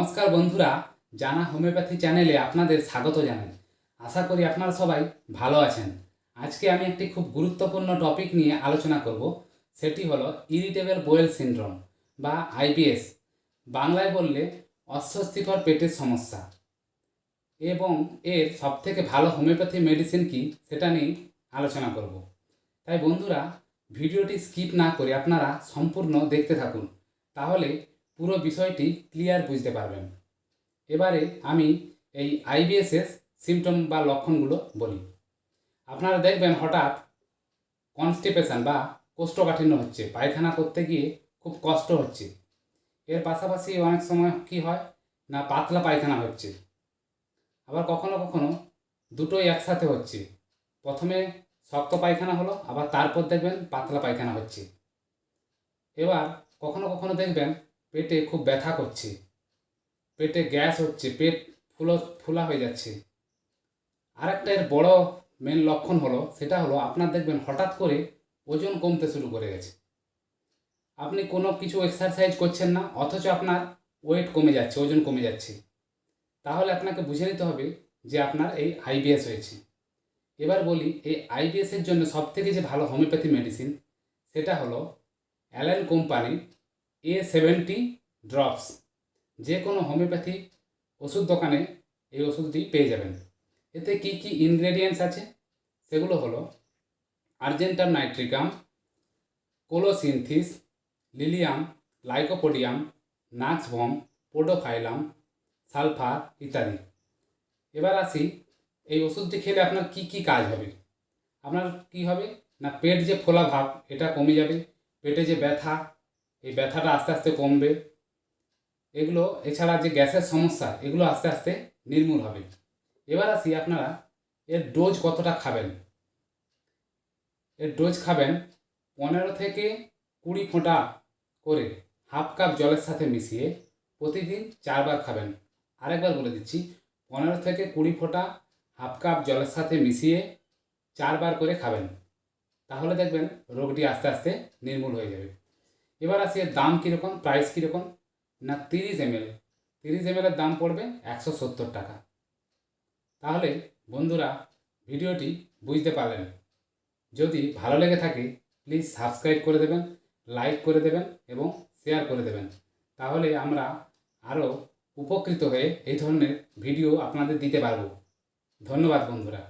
নমস্কার বন্ধুরা, জানা হোমিওপ্যাথি চ্যানেলে আপনাদের স্বাগত জানাই। আশা করি আপনারা সবাই ভালো আছেন। আজকে আমি একটি খুব গুরুত্বপূর্ণ টপিক নিয়ে আলোচনা করব, সেটি হলো ইরিটেবল বোয়েল সিন্ড্রোম বা আইবিএস বাংলায় বললে অস্বস্তিকর পেটের সমস্যা। এবং এর সবথেকে ভালো হোমিওপ্যাথি মেডিসিন কি, সেটা নিয়ে আলোচনা করব। তাই বন্ধুরা, ভিডিওটি স্কিপ না করে আপনারা সম্পূর্ণ দেখতে থাকুন। তাহলে পুরো বিষয়টি ক্লিয়ার বুঝতে পারবেন। এবারে আমি এই আইবিএসএস সিমটম বা লক্ষণগুলো বলি। আপনারা দেখবেন হঠাৎ কনস্টিপেশন বা কোষ্ঠকাঠিন্য হচ্ছে, পায়খানা করতে গিয়ে খুব কষ্ট হচ্ছে। এর পাশাপাশি অনেক সময় কি হয় না, পাতলা পায়খানা হচ্ছে। আবার কখনো কখনো দুটোই একসাথে হচ্ছে। প্রথমে শক্ত পায়খানা হলো, আবার তারপর দেখবেন পাতলা পায়খানা হচ্ছে। এবার কখনো কখনো দেখবেন পেটে খুব ব্যথা করছে। পেটে গ্যাস হচ্ছে, পেট ফুলো, ফুলা হয়ে যাচ্ছে। আরেকটা এর বড় মেন লক্ষণ হলো, সেটা হলো আপনার দেখবেন হঠাৎ করে ওজন কমতে শুরু করে গেছে। আপনি কোনো কিছু এক্সারসাইজ করছেন না, অথচ আপনার ওয়েট কমে যাচ্ছে, ওজন কমে যাচ্ছে। তাহলে আপনাকে বুঝে নিতে হবে যে আপনার এই আইবিএস হয়েছে। এবার বলি, এই আইবিএসের জন্য সবথেকে যে ভালো হোমিওপ্যাথি মেডিসিন সেটা হলো অ্যালেন কোম্পানির এ সেভেন্টি ড্রপস যে কোনো হোমিওপ্যাথি ওষুধ দোকানে এই ওষুধটি পেয়ে যাবেন। এতে কি কি ইনগ্রেডিয়েন্টস আছে? সেগুলো হলো argentum nitricum colocynthis lilium lycopodium nux vomica podophyllum sulphur ইত্যাদি। এবার আসি, এই ওষুধটি খেলে আপনার কি কি কাজ হবে? আপনার কি হবে? না পেট যে ফোলা ভাব, এটা কমে যাবে, পেটে যে ব্যথা এই ব্যথাটা আস্তে আস্তে কমবে। এগুলো, এছাড়া যে গ্যাসের সমস্যা, এগুলো আস্তে আস্তে নির্মূল হবে। এবার আসি আপনারা, এর ডোজ কতটা খাবেন? এর ডোজ খাবেন পনেরো থেকে কুড়ি ফোঁটা করে হাফ কাপ জলের সাথে মিশিয়ে প্রতিদিন চারবার খাবেন। আরেকবার বলে দিচ্ছি, পনেরো থেকে কুড়ি ফোঁটা হাফ কাপ জলের সাথে মিশিয়ে চারবার করে খাবেন। তাহলে দেখবেন রোগটি আস্তে আস্তে নির্মূল হয়ে যাবে। এবার আসি দাম কীরকম প্রাইস কীরকম? না তিরিশ এমএল তিরিশ এমএলের দাম পড়বে একশো সত্তর টাকা। তাহলে বন্ধুরা, ভিডিওটি বুঝতে পারলেন। যদি ভালো লেগে থাকে প্লিজ সাবস্ক্রাইব করে দেবেন লাইক করে দেবেন এবং শেয়ার করে দেবেন। তাহলে আমরা আরও উপকৃত হয়ে এই ধরনের ভিডিও আপনাদের দিতে পারব। ধন্যবাদ বন্ধুরা।